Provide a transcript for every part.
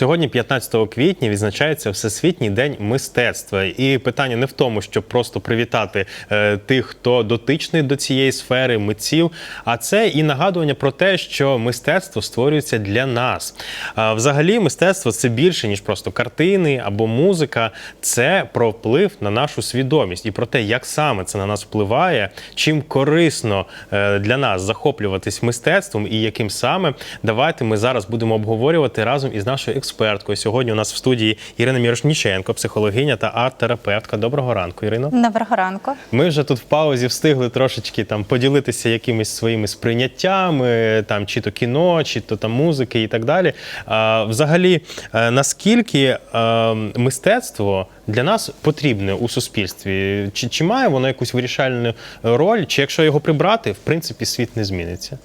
Сьогодні, 15 квітня, відзначається Всесвітній день мистецтва. І питання не в тому, щоб просто привітати е, тих, хто дотичний до цієї сфери, митців, а це і нагадування про те, що мистецтво створюється для нас. А, взагалі, мистецтво це більше ніж просто картини або музика. Це про вплив на нашу свідомість і про те, як саме це на нас впливає, чим корисно е, для нас захоплюватись мистецтвом і яким саме. Давайте ми зараз будемо обговорювати разом із нашою експерткою. Сьогодні у нас в студії Ірина Мірошніченко, психологиня та арт-терапевтка. Доброго ранку, Ірино. Доброго ранку. Ми вже тут в паузі встигли трошечки там поділитися якимись своїми сприйняттями, там чи то кіно, чи то там музики і так далі. А, взагалі, е, наскільки е, мистецтво для нас потрібне у суспільстві? Чи, чи має воно якусь вирішальну роль? Чи якщо його прибрати, в принципі, світ не зміниться?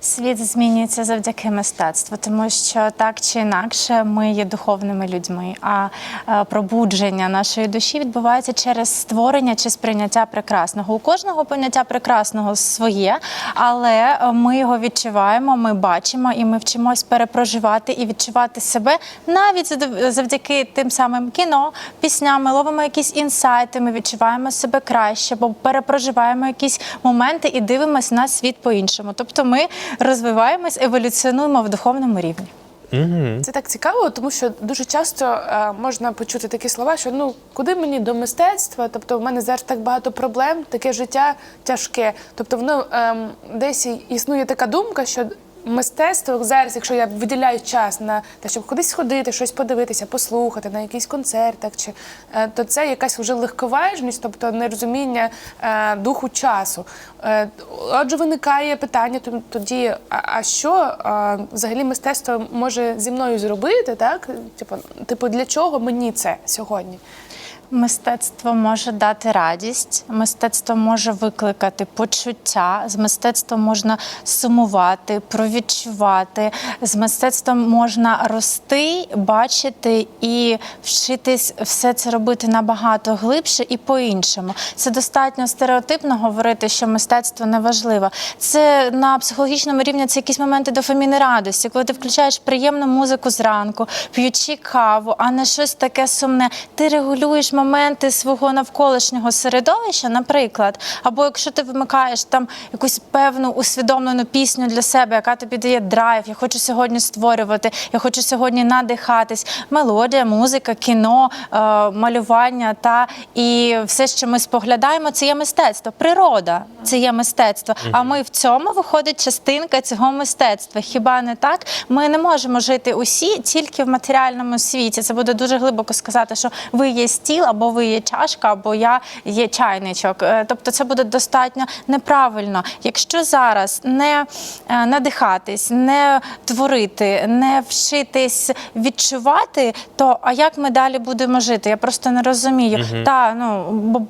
Світ змінюється завдяки мистецтву, тому що так чи інакше ми є духовними людьми. А е, пробудження нашої душі відбувається через створення чи сприйняття прекрасного. У кожного поняття прекрасного своє, але е, ми його відчуваємо, ми бачимо і ми вчимось перепроживати і відчувати себе навіть завдяки тим самим кіно, пісням. Ми ловимо якісь інсайти, ми відчуваємо себе краще, бо перепроживаємо якісь моменти і дивимося на світ по-іншому. Тобто ми розвиваємось, еволюціонуємо в духовному рівні. Це так цікаво, тому що дуже часто е, можна почути такі слова, що ну куди мені до мистецтва? Тобто, в мене зараз так багато проблем, таке життя тяжке. Тобто, воно е, десь існує така думка, що мистецтво зараз, якщо я виділяю час на те, щоб кудись ходити, щось подивитися, послухати на якийсь концертах, чи е, то це якась вже легковажність, тобто нерозуміння е, духу часу. Е, Отже, виникає питання тоді, а, що взагалі мистецтво може зі мною зробити? Так, типу, типу, для чого мені це сьогодні? Мистецтво може дати радість, мистецтво може викликати почуття, з мистецтвом можна сумувати, провідчувати, з мистецтвом можна рости, бачити і вчитись все це робити набагато глибше і по-іншому. Це достатньо стереотипно говорити, що мистецтво не важливо. Це на психологічному рівні це якісь моменти дофаміни радості, коли ти включаєш приємну музику зранку, п'ючи каву, а не щось таке сумне. Ти регулюєш моменти свого навколишнього середовища, наприклад, або якщо ти вимикаєш там якусь певну усвідомлену пісню для себе, яка тобі дає драйв, я хочу сьогодні створювати, я хочу сьогодні надихатись. Мелодія, музика, кіно, е, малювання та і все, що ми споглядаємо, це є мистецтво. Природа це є мистецтво. А ми в цьому виходить частинка цього мистецтва. Хіба не так? Ми не можемо жити усі тільки в матеріальному світі. Це буде дуже глибоко сказати, що ви є стіл, або ви є чашка, або я є чайничок. Е, Тобто, це буде достатньо неправильно. Якщо зараз не е, надихатись, не творити, не вчитись відчувати, то а як ми далі будемо жити? Я просто не розумію. Та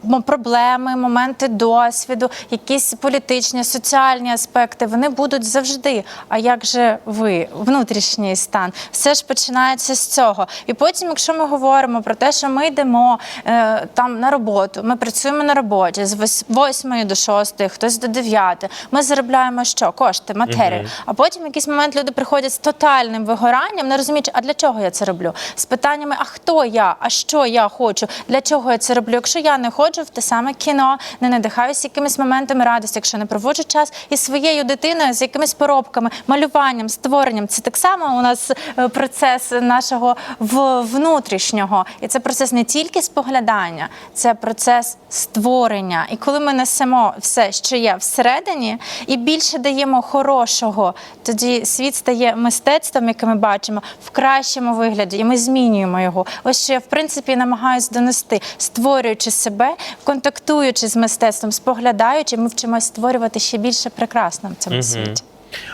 ну проблеми, моменти досвіду, якісь політичні, соціальні аспекти, вони будуть завжди. А як же ви, внутрішній стан? Все ж починається з цього. І потім, якщо ми говоримо про те, що ми йдемо там на роботу, ми працюємо на роботі з 8 до 6, хтось до 9, ми заробляємо що? Кошти, матерію. А потім в якийсь момент люди приходять з тотальним вигоранням, не розуміючи, а для чого я це роблю? З питаннями, а хто я, а що я хочу, для чого я це роблю? Якщо я не ходжу в те саме кіно, не надихаюся якимись моментами радості, якщо не проводжу час із своєю дитиною, з якимись поробками, малюванням, створенням, це так само у нас е, процес нашого внутрішнього. І це процес не тільки споглядання, це процес створення. І коли ми несемо все, що є всередині, і більше даємо хорошого, тоді світ стає мистецтвом, яке ми бачимо, в кращому вигляді, і ми змінюємо його. Ось що я в принципі намагаюся донести, створюючи себе, контактуючи з мистецтвом, споглядаючи, ми вчимося створювати ще більше прекрасного в цьому світі.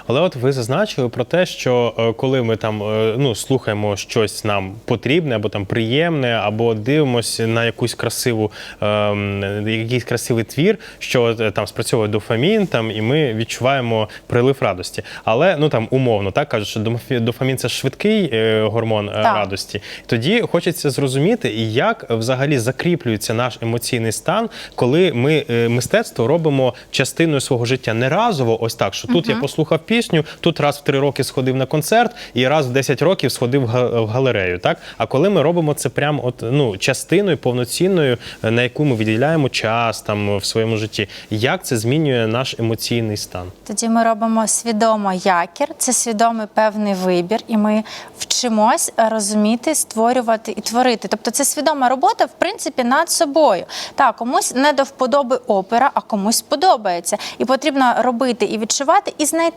Але от ви зазначили про те, що е, коли ми там е, ну, слухаємо щось нам потрібне, або там приємне, або дивимося на якусь красиву, ем, якийсь красивий твір, що е, там спрацьовує дофамін, там, і ми відчуваємо прилив радості. Але ну там умовно так кажуть, що дофамін це швидкий гормон Так. радості. Тоді хочеться зрозуміти, як взагалі закріплюється наш емоційний стан, коли ми мистецтво робимо частиною свого життя не разово, ось так, що тут я послухав. Послухав пісню, тут раз в три роки сходив на концерт і раз в 10 років сходив в га- в галерею. Так? А коли ми робимо це прям от, ну, частиною повноцінною, е, на яку ми виділяємо час там в своєму житті, як це змінює наш емоційний стан? Тоді ми робимо свідомо якір, це свідомий певний вибір, і ми вчимось розуміти, створювати і творити. Тобто це свідома робота, в принципі, над собою. Так, комусь не до вподоби опера, а комусь подобається. І потрібно робити і відчувати, і знайти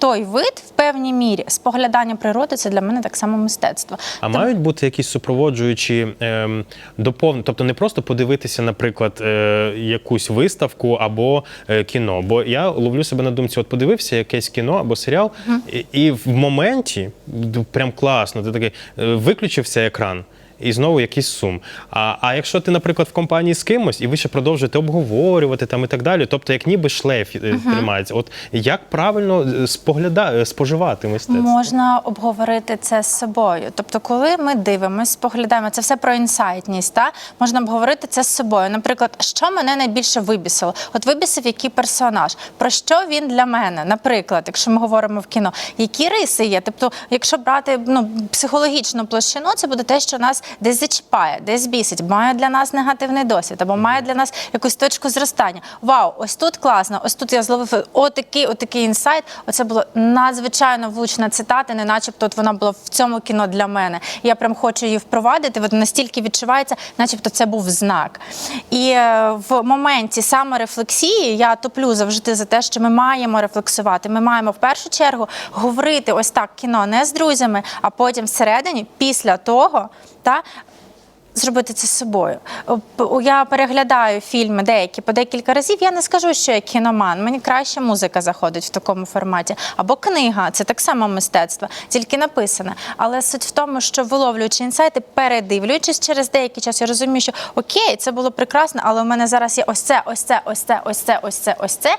той вид в певній мірі. Споглядання природи це для мене так само мистецтво. А мають бути якісь супроводжуючі ем, доповнення, тобто не просто подивитися, наприклад, е, якусь виставку або е, кіно. Бо я ловлю себе на думці, от подивився якесь кіно або серіал, і, і в моменті прям класно, ти такий е, виключився екран. І знову якийсь сум. А, а якщо ти, наприклад, в компанії з кимось, і ви ще продовжуєте обговорювати там і так далі, тобто як ніби шлейф е, тримається. От як правильно е, спогляда... е, споживати мистецтво? Можна обговорити це з собою. Тобто, коли ми дивимося, споглядаємо, це все про інсайтність. Та? Можна обговорити це з собою. Наприклад, що мене найбільше вибісило? От вибісив який персонаж, про що він для мене? Наприклад, якщо ми говоримо в кіно, які риси є? Тобто, якщо брати ну, психологічну площину, це буде те, що нас десь зачіпає, десь бісить, має для нас негативний досвід, або має для нас якусь точку зростання. Вау, ось тут класно, ось тут я зловив отакий, отакий інсайт. Оце було надзвичайно влучна цитата, не начебто от вона була в цьому кіно для мене. Я прям хочу її впровадити. От настільки відчувається, начебто це був знак. І е, в моменті саморефлексії я топлю завжди за те, що ми маємо рефлексувати. Ми маємо в першу чергу говорити ось так кіно не з друзями, а потім всередині, після того, та Зробити це собою. Я переглядаю фільми деякі по декілька разів. Я не скажу, що я кіноман. Мені краще музика заходить в такому форматі. Або книга, це так само мистецтво, тільки написане. Але суть в тому, що виловлюючи інсайти, передивлюючись через деякий час, я розумію, що окей, це було прекрасно, але у мене зараз є ось це, ось це, ось це, ось це, ось це, ось це.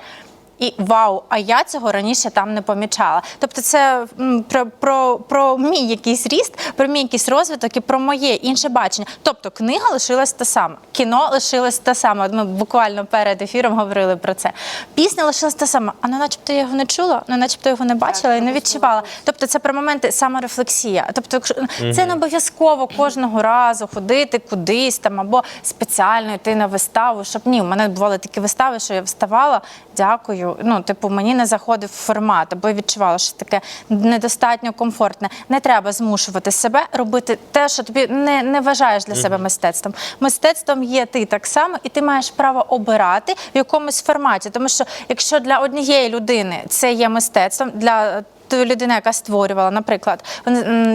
І вау, а я цього раніше там не помічала. Тобто, це про, про, про мій якийсь ріст, про мій якийсь розвиток і про моє інше бачення. Тобто, книга лишилась та сама, кіно лишилось те саме. Ми буквально перед ефіром говорили про це. Пісня лишилась та сама. А ну, начебто я його не чула, ну начебто його не бачила і не відчувала. Тобто, це про моменти саморефлексія. Тобто, якщо це не обов'язково кожного разу ходити кудись там або спеціально йти на виставу, щоб ні, у мене бували такі вистави, що я вставала, дякую. Ну, типу, мені не заходив формат, або я відчувала, що таке недостатньо комфортне. Не треба змушувати себе робити те, що тобі не, не вважаєш для себе мистецтвом. Мистецтвом є ти так само, і ти маєш право обирати в якомусь форматі. Тому що якщо для однієї людини це є мистецтвом, для тої людини, яка створювала, наприклад,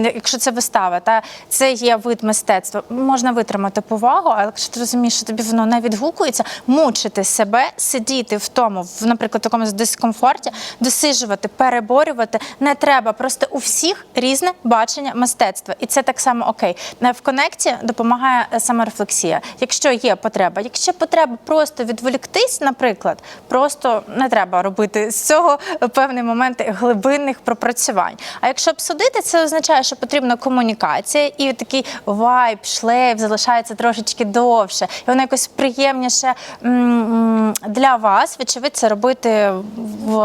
якщо це вистава, та це є вид мистецтва, можна витримати повагу, але якщо ти розумієш, що тобі воно не відгукується, мучити себе, сидіти в тому, в, наприклад, такому дискомфорті, досиджувати, переборювати не треба. Просто у всіх різне бачення мистецтва, і це так само окей. Е, В конекті допомагає е, саморефлексія. Якщо є потреба, якщо потреба просто відволіктись, наприклад, просто не треба робити з цього певний момент глибинних пропрацювань. А якщо обсудити, це означає, що потрібна комунікація, і такий вайб, шлейф залишається трошечки довше, і воно якось приємніше для вас, вочевидь, це робити в,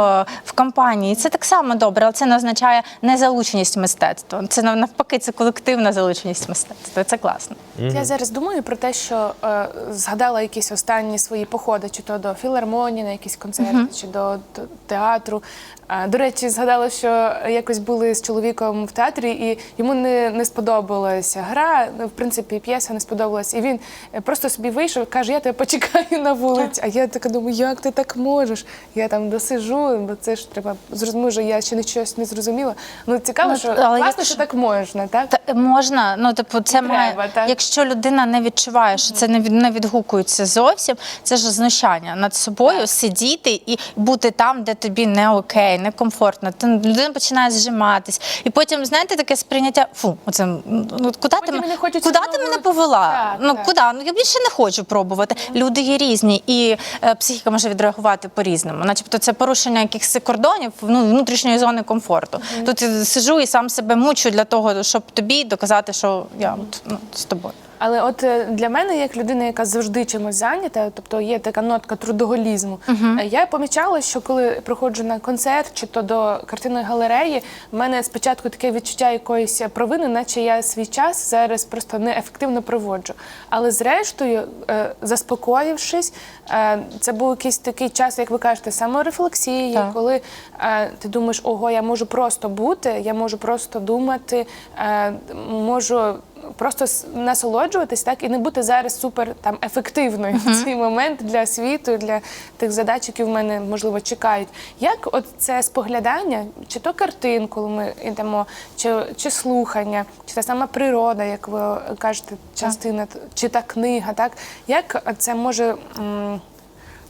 в компанії. Це так само добре, але це не означає незалученість мистецтва. Це навпаки, це колективна залученість мистецтва. Це класно. Я зараз думаю про те, що е, згадала якісь останні свої походи, чи то до філармонії, на якісь концерти, чи до, до театру. Е, до речі, згадала, що якось були з чоловіком в театрі, і йому не, не сподобалася гра. ну, В принципі, п'єса не сподобалась. І він е, просто собі вийшов, каже: Я тебе почекаю на вулиці. А я така думаю, як ти так можеш? Я там досижу, бо це ж треба зрозуміти, що я ще нічогось не зрозуміла. Ну цікаво, Ну, що але класно, якщо- що так можна, так? Та можна, ну типу, це Не має, так? якщо людина не відчуває, що це не від не відгукується зовсім, це ж знущання над собою, сидіти і бути там, де тобі не окей, не комфортно. Ти людина починає зжиматись, і потім знаєте таке сприйняття. Фу, оце ну куди ти мене не куди ти мене повела? Так, ну так. куди? Ну я більше не хочу пробувати. Люди є різні, і е, психіка може відреагувати по-різному. Начебто це порушення якихось кордонів ну, внутрішньої зони комфорту. Тут я сижу і сам себе мучу для того, щоб тобі доказати, що я от, ну, з тобою. Але от е, для мене, як людина, яка завжди чимось зайнята, тобто є така нотка трудоголізму, е, я помічала, що коли приходжу на концерт чи то до картинної галереї, в мене спочатку таке відчуття якоїсь провини, наче я свій час зараз просто неефективно проводжу. Але зрештою, е, заспокоївшись, е, це був якийсь такий час, як ви кажете, саморефлексії, Так. коли е, ти думаєш, ого, я можу просто бути, я можу просто думати, е, можу просто насолоджуватись, так і не бути зараз супер там ефективною в цей момент для світу, для тих задач, які в мене можливо чекають. Як от це споглядання, чи то картин, коли ми йдемо, чи, чи слухання, чи та сама природа, як ви кажете, частина, чи та книга, так як це може. м,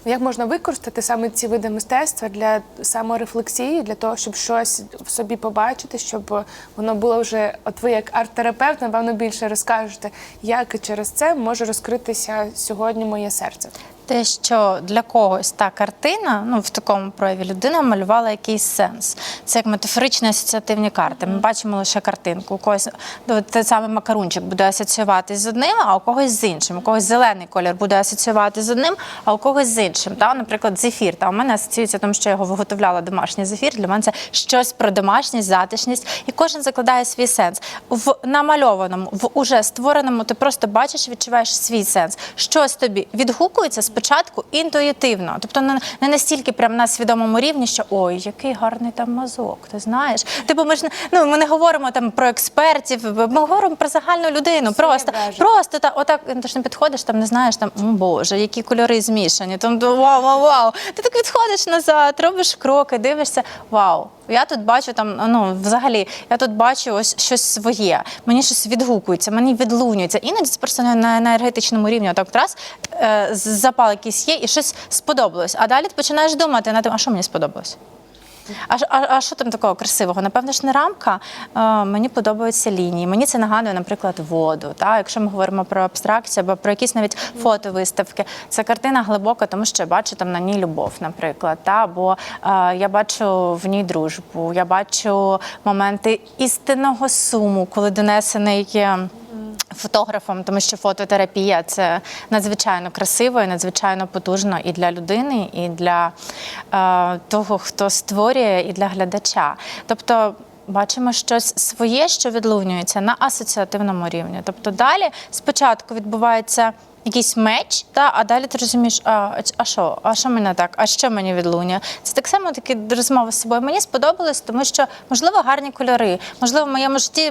як можна використати саме ці види мистецтва для саморефлексії, для того, щоб щось в собі побачити, щоб воно було вже, от ви як арт-терапевт, напевно, більше розкажете, як через це може розкритися сьогодні моє серце. Те, що для когось та картина, ну в такому прояві людина малювала якийсь сенс. Це як метафоричні асоціативні карти. Ми бачимо лише картинку. У когось ну, те саме макарунчик буде асоціюватись з одним, а у когось з іншим. У когось зелений колір буде асоціюватись з одним, а у когось з іншим. Та, наприклад, зефір. Та у мене асоціюється тому, що я його виготовляла домашній зефір. Для мене це щось про домашність, затишність, і кожен закладає свій сенс. В намальованому, в уже створеному, ти просто бачиш, відчуваєш свій сенс. Щось тобі відгукується спочатку інтуїтивно, тобто не, настільки прям на свідомому рівні, що ой, який гарний там мазок, ти знаєш. Типу, ми ж ну ми не говоримо там про експертів, ми говоримо про загальну людину. Просто просто та отак ти ж не підходиш, там не знаєш там, о Боже, які кольори змішані. Там вау, вау, вау. Ти так відходиш назад, робиш кроки, дивишся. Вау. Я тут бачу там, ну взагалі, я тут бачу ось щось своє. Мені щось відгукується, мені відлунюється. Іноді це просто на, енергетичному рівні. Отак от раз е, запал якийсь є, і щось сподобалось. А далі ти починаєш думати на тим, а що мені сподобалось. А, а, а що там такого красивого? Напевно ж не рамка. Е, мені подобаються лінії. Мені це нагадує, наприклад, воду. Та? Якщо ми говоримо про абстракцію або про якісь навіть фотовиставки, це картина глибока, тому що я бачу там на ній любов, наприклад. Та? Або е, я бачу в ній дружбу, я бачу моменти істинного суму, коли донесений. Фотографом, тому що фототерапія це надзвичайно красиво і надзвичайно потужно і для людини, і для е, того, хто створює, і для глядача. Тобто. Бачимо щось своє, що відлунюється на асоціативному рівні. Тобто далі спочатку відбувається якийсь меч, та, а далі ти розумієш, а, а що, а що мене так, а що мені відлунює? Це так само такі розмови з собою. Мені сподобалось, тому що, можливо, гарні кольори. Можливо, в моєму житті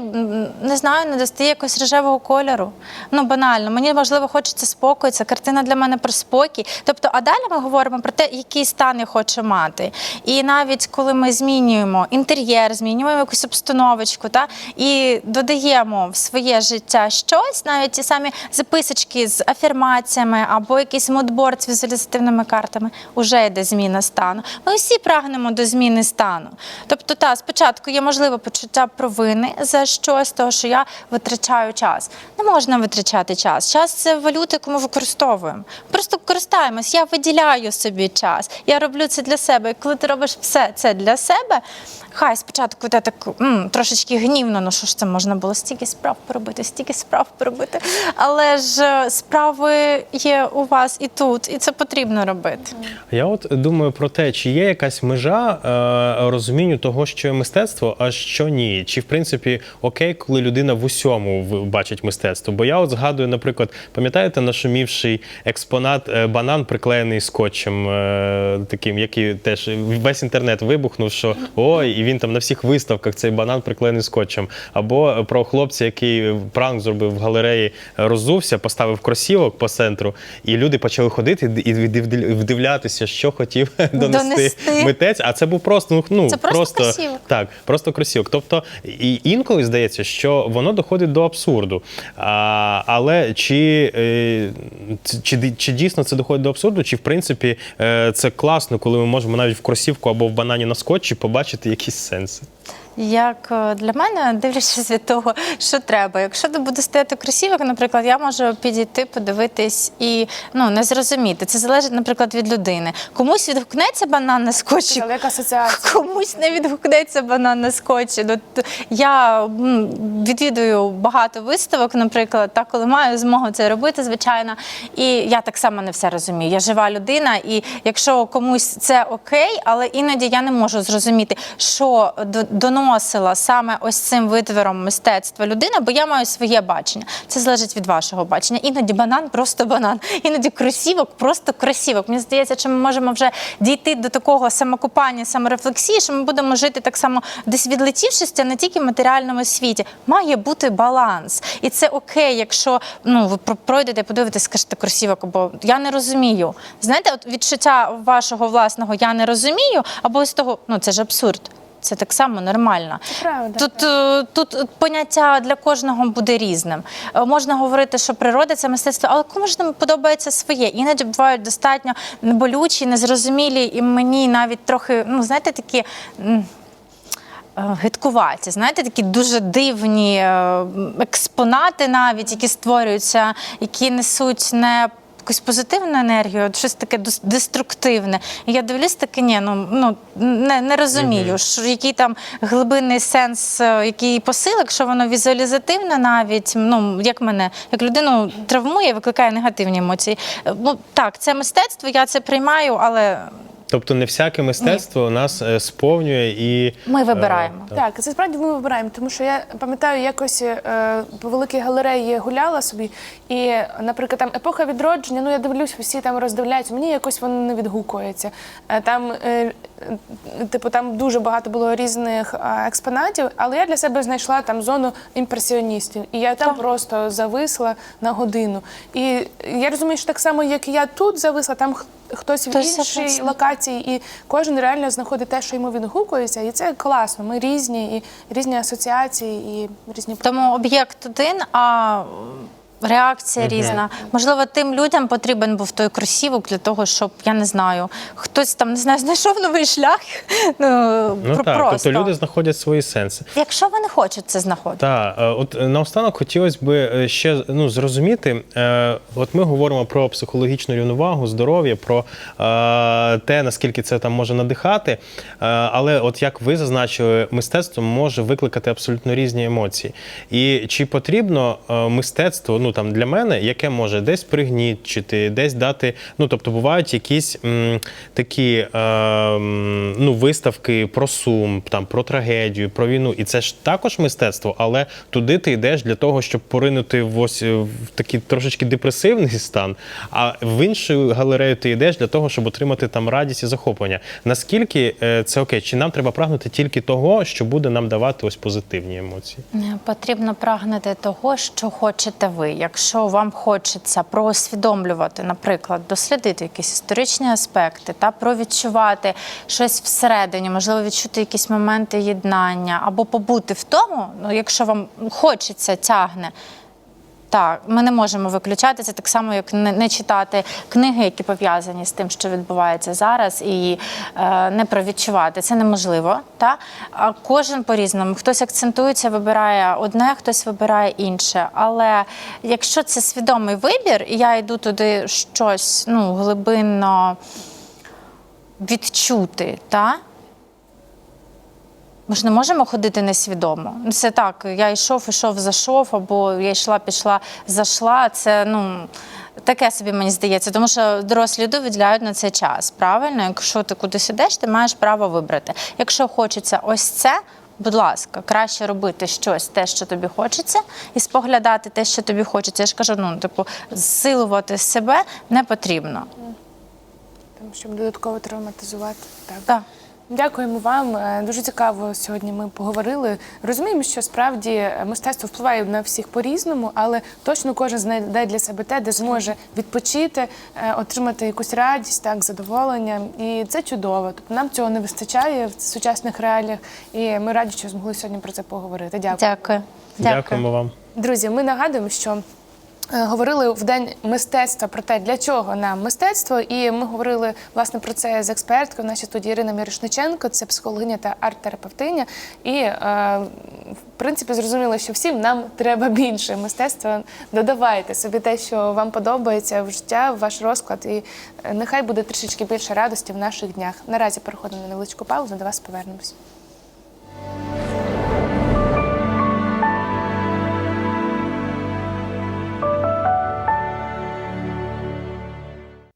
не знаю, не достає якогось рожевого кольору. Ну, банально. Мені можливо хочеться спокою. Це картина для мене про спокій. Тобто, а далі ми говоримо про те, який стан я хочу мати. І навіть коли ми змінюємо інтер'єр, змінюємо якусь обстановочку, та і додаємо в своє життя щось, навіть ті самі записочки з афірмаціями або якийсь мудборд з візуалізативними картами, уже йде зміна стану. Ми всі прагнемо до зміни стану. Тобто, та спочатку є можливе почуття провини за щось, того, що я витрачаю час. Не можна витрачати час. Час це валюта, яку ми використовуємо. Просто користаємось. Я виділяю собі час. Я роблю це для себе. І коли ти робиш все це для себе, хай спочатку те так м, трошечки гнівно, ну що ж це можна було стільки справ поробити, стільки справ поробити. Але ж е, справи є у вас і тут, і це потрібно робити. Я от думаю про те, чи є якась межа е, розумінню того, що є мистецтво, а що ні. Чи в принципі окей, коли людина в усьому бачить мистецтво? Бо я от згадую, наприклад, пам'ятаєте нашумівший експонат е, банан, приклеєний скотчем, е, таким, який теж весь інтернет вибухнув, що ой, і він там на всіх виставках цей банан приклеєний скотчем. Або про хлопця, який пранк зробив в галереї, роззувся, поставив кросівок по центру, і люди почали ходити і вдивлятися, що хотів донести, Донести. митець. А це був просто ну, ну Це просто кросівок. так, просто кросівок. Тобто і інколи здається, що воно доходить до абсурду. А, але чи, е, чи, чи дійсно це доходить до абсурду, чи в принципі е, це класно, коли ми можемо навіть в кросівку або в банані на скотчі побачити якісь сенси? Як е, для мене, дивлячись від того, що треба. Якщо ти буде стояти красиво, наприклад, я можу підійти, подивитись і ну не зрозуміти. Це залежить, наприклад, від людини. Комусь відгукнеться банан на скотчі, комусь не відгукнеться банан на скотчі. Ну, я відвідую багато виставок, наприклад, та коли маю змогу це робити, звичайно. І я так само не все розумію. Я жива людина, і якщо комусь це окей, але іноді я не можу зрозуміти, що до- доносила саме ось цим витвором мистецтва людина, бо я маю своє бачення. Це залежить від вашого бачення. Іноді банан просто банан, іноді кросівок просто кросівок. Мені здається, що ми можемо вже дійти до такого самокопання, саморефлексії, що ми будемо жити так само десь відлетівшись, а не тільки в матеріальному світі. Має бути баланс. І це окей, якщо ну ви пройдете, подивитесь, скажете кросівок, або я не розумію. Знаєте, от відчуття вашого власного я не розумію, або з того, ну це ж абсурд. Це так само нормально. Це правда, Тут, е, тут поняття для кожного буде різним. Е, Можна говорити, що природа це мистецтво, але кожному подобається своє. Іноді бувають достатньо болючі, незрозумілі, і мені навіть трохи, ну знаєте, такі. е, Гидкуваті, знаєте, такі дуже дивні експонати, навіть які створюються, які несуть не якусь позитивну енергію, щось таке дес- деструктивне. І я дивлюсь, таке ні, ну, ну не, не розумію, що який там глибинний сенс, е, який посилок, що воно візуалізативне навіть, ну як мене, як людину травмує, викликає негативні емоції. Е, Ну так, це мистецтво, я це приймаю, але Тобто не всяке мистецтво нас е, сповнює і ми вибираємо. Е, Так, це справді ми вибираємо, тому що я пам'ятаю, якось е, по великій галереї гуляла собі, і, наприклад, там епоха відродження, ну я дивлюсь, усі там роздивляються, мені якось воно не відгукується. Е, там, е, типу, там дуже багато було різних експонатів, але я для себе знайшла там зону імпресіоністів, і я там Так. просто зависла на годину. І я розумію, що так само, як і я тут зависла, там хтось в іншій локації, і кожен реально знаходить те, що йому відгукується, і це класно. Ми різні, і різні асоціації, і різні Тому об'єкт один, а реакція різна. Можливо, тим людям потрібен був той кросівок для того, щоб я не знаю, хтось там не знаю, знайшов новий шлях. Ну, ну про- так, просто. тобто люди знаходять свої сенси. Якщо вони хочуть це знаходити. Так, е, от е, наостанок хотілося б е, ще ну, зрозуміти. е, От ми говоримо про психологічну рівновагу, здоров'я, про е, те, наскільки це там може надихати. Е, Але, от як ви зазначили, мистецтво може викликати абсолютно різні емоції. І чи потрібно е, мистецтво, ну там для мене, яке може десь пригнічити, десь дати. Ну тобто бувають якісь м, такі е, ну, виставки про сум, там про трагедію, про війну. І це ж також мистецтво, але туди ти йдеш для того, щоб поринути в ось е, в такий трошечки депресивний стан. А в іншу галерею ти йдеш для того, щоб отримати там радість і захоплення. Наскільки е, це окей? Чи нам треба прагнути тільки того, що буде нам давати ось позитивні емоції? Потрібно прагнути того, що хочете ви. Якщо вам хочеться проосвідомлювати, наприклад, дослідити якісь історичні аспекти та провідчувати щось всередині, можливо, відчути якісь моменти єднання або побути в тому, ну якщо вам хочеться, тягне. Так, ми не можемо виключати це так само, як не, не читати книги, які пов'язані з тим, що відбувається зараз, і е, не провідчувати. Це неможливо. Та? А кожен по-різному. Хтось акцентується, вибирає одне, хтось вибирає інше. Але якщо це свідомий вибір, і я йду туди щось ну, глибинно відчути, та? Ми ж не можемо ходити несвідомо. Ну, Це так, я йшов, йшов, зайшов, або я йшла, пішла, зайшла. Це ну таке собі мені здається, тому що дорослі люди виділяють на це час. Правильно, якщо ти кудись ідеш, ти маєш право вибрати. Якщо хочеться ось це. Будь ласка, краще робити щось, те, що тобі хочеться, і споглядати те, що тобі хочеться. Я ж кажу, ну типу, зсилувати себе не потрібно. там, щоб додатково травматизувати. Так. Так. Дякуємо вам. Е, Дуже цікаво сьогодні ми поговорили. Розуміємо, що справді е, мистецтво впливає на всіх по-різному, але точно кожен знайде для себе те, де зможе відпочити, е, отримати якусь радість, так, задоволення. І це чудово. Тобто нам цього не вистачає в сучасних реаліях. І ми раді, що змогли сьогодні про це поговорити. Дякую. Дякую. Дякуємо вам. Друзі, ми нагадуємо, що говорили в день мистецтва про те, для чого нам мистецтво, і ми говорили власне про це з експерткою в нашій студії Ірина Мірошниченко, це психологиня та арт-терапевтиня. І е, в принципі зрозуміло, що всім нам треба більше мистецтва. Додавайте собі те, що вам подобається в життя, в ваш розклад, і е, нехай буде трішечки більше радості в наших днях. Наразі переходимо на невеличку паузу. До вас повернемось.